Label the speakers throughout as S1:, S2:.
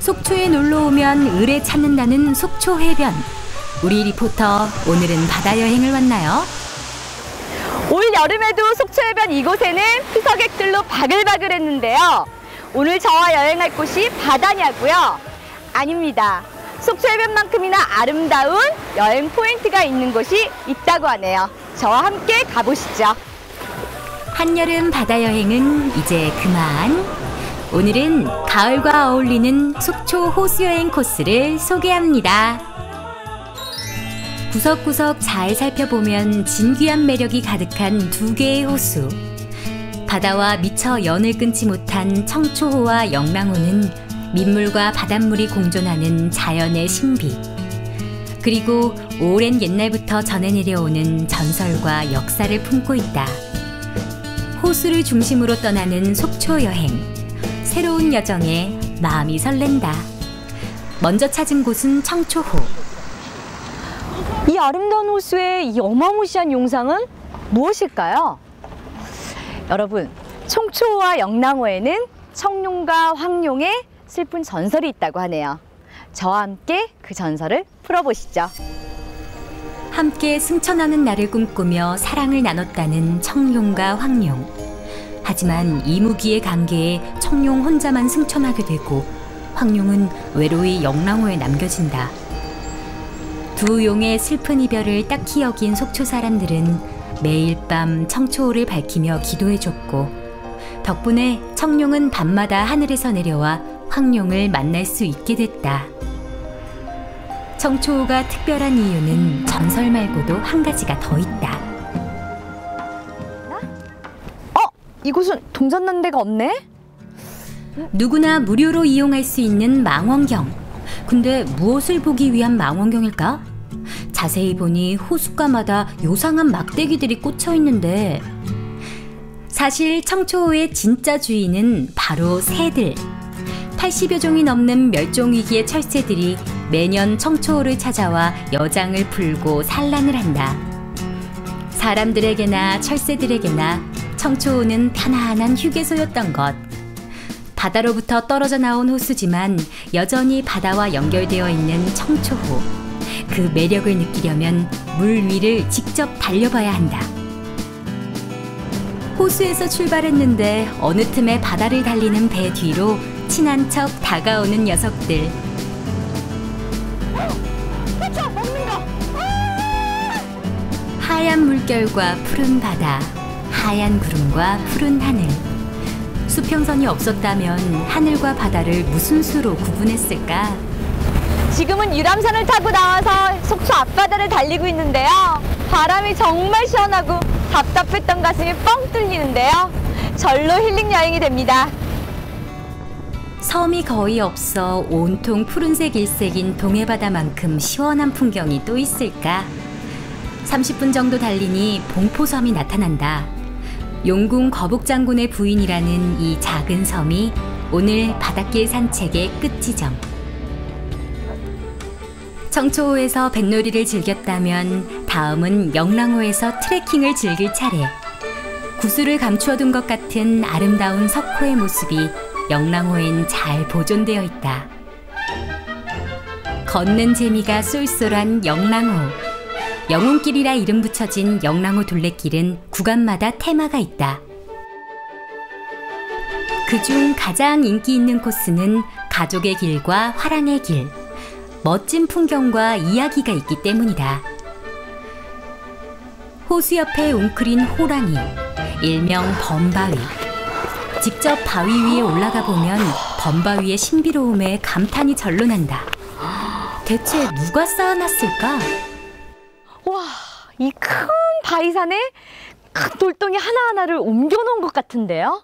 S1: 속초에 놀러 오면 을에 찾는다는 속초 해변. 우리 리포터 오늘은 바다 여행을 왔나요?
S2: 올 여름에도 속초 해변 이곳에는 피서객들로 바글바글했는데요. 오늘 저와 여행할 곳이 바다냐고요? 아닙니다. 속초 해변만큼이나 아름다운 여행 포인트가 있는 곳이 있다고 하네요. 저와 함께 가보시죠.
S1: 한여름 바다 여행은 이제 그만. 오늘은 가을과 어울리는 속초 호수 여행 코스를 소개합니다. 구석구석 잘 살펴보면 진귀한 매력이 가득한 두 개의 호수. 바다와 미처 연을 끊지 못한 청초호와 영랑호는 민물과 바닷물이 공존하는 자연의 신비. 그리고 오랜 옛날부터 전해 내려오는 전설과 역사를 품고 있다. 호수를 중심으로 떠나는 속초 여행. 새로운 여정에 마음이 설렌다. 먼저 찾은 곳은 청초호.
S2: 이 아름다운 호수의 이 어마무시한 용상은 무엇일까요? 여러분, 청초호와 영랑호에는 청룡과 황룡의 슬픈 전설이 있다고 하네요. 저와 함께 그 전설을 풀어보시죠.
S1: 함께 승천하는 날을 꿈꾸며 사랑을 나눴다는 청룡과 황룡. 하지만 이무기의 관계에 청룡 혼자만 승천하게 되고 황룡은 외로이 영랑호에 남겨진다. 두 용의 슬픈 이별을 딱히 여긴 속초 사람들은 매일 밤 청초호를 밝히며 기도해줬고 덕분에 청룡은 밤마다 하늘에서 내려와 황룡을 만날 수 있게 됐다. 청초호가 특별한 이유는 전설 말고도 한 가지가 더 있다.
S2: 어? 이곳은 동전 난 데가 없네?
S1: 누구나 무료로 이용할 수 있는 망원경. 근데 무엇을 보기 위한 망원경일까? 자세히 보니 호숫가마다 요상한 막대기들이 꽂혀 있는데 사실 청초호의 진짜 주인은 바로 새들. 80여 종이 넘는 멸종위기의 철새들이 매년 청초호를 찾아와 여장을 풀고 산란을 한다. 사람들에게나 철새들에게나 청초호는 편안한 휴게소였던 것. 바다로부터 떨어져 나온 호수지만 여전히 바다와 연결되어 있는 청초호. 그 매력을 느끼려면 물 위를 직접 달려봐야 한다. 호수에서 출발했는데 어느 틈에 바다를 달리는 배 뒤로 친한 척 다가오는 녀석들. 하얀 물결과 푸른 바다, 하얀 구름과 푸른 하늘. 수평선이 없었다면 하늘과 바다를 무슨 수로 구분했을까?
S2: 지금은 유람선을 타고 나와서 속초 앞바다를 달리고 있는데요. 바람이 정말 시원하고 답답했던 가슴이 뻥 뚫리는데요. 절로 힐링 여행이 됩니다.
S1: 섬이 거의 없어 온통 푸른색 일색인 동해바다만큼 시원한 풍경이 또 있을까? 30분 정도 달리니 봉포섬이 나타난다. 용궁 거북장군의 부인이라는 이 작은 섬이 오늘 바닷길 산책의 끝 지점. 청초호에서 뱃놀이를 즐겼다면 다음은 영랑호에서 트레킹을 즐길 차례. 구슬을 감추어둔 것 같은 아름다운 석호의 모습이 영랑호엔 잘 보존되어 있다. 걷는 재미가 쏠쏠한 영랑호. 영웅길이라 이름 붙여진 영랑호 둘레길은 구간마다 테마가 있다. 그중 가장 인기 있는 코스는 가족의 길과 화랑의 길. 멋진 풍경과 이야기가 있기 때문이다. 호수 옆에 웅크린 호랑이, 일명 범바위. 직접 바위 위에 올라가 보면 범바위의 신비로움에 감탄이 절로 난다. 대체 누가 쌓아놨을까?
S2: 와, 이 큰 바위산에 큰 돌덩이 하나하나를 옮겨놓은 것 같은데요?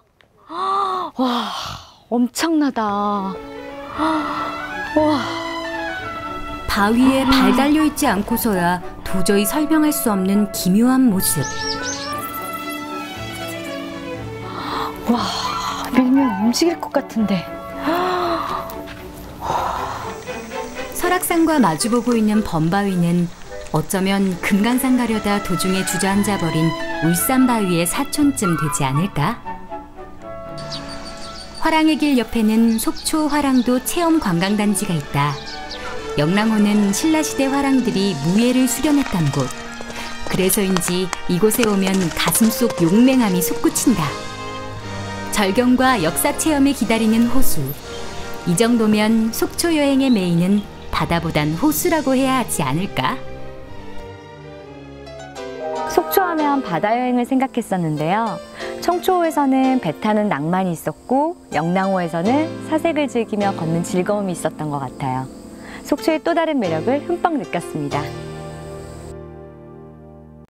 S2: 와, 엄청나다. 와.
S1: 바위에 발 달려 있지 않고서야 도저히 설명할 수 없는 기묘한 모습.
S2: 움직일 것 같은데.
S1: 설악산과 마주보고 있는 범바위는 어쩌면 금강산 가려다 도중에 주저앉아 버린 울산 바위의 사촌쯤 되지 않을까? 화랑의 길 옆에는 속초 화랑도 체험 관광단지가 있다. 영랑호는 신라시대 화랑들이 무예를 수련했던 곳. 그래서인지 이곳에 오면 가슴 속 용맹함이 솟구친다. 절경과 역사 체험을 기다리는 호수. 이 정도면 속초 여행의 메인은 바다보단 호수라고 해야 하지 않을까?
S2: 속초하면 바다 여행을 생각했었는데요. 청초호에서는 배 타는 낭만이 있었고 영랑호에서는 사색을 즐기며 걷는 즐거움이 있었던 것 같아요. 속초의 또 다른 매력을 흠뻑 느꼈습니다.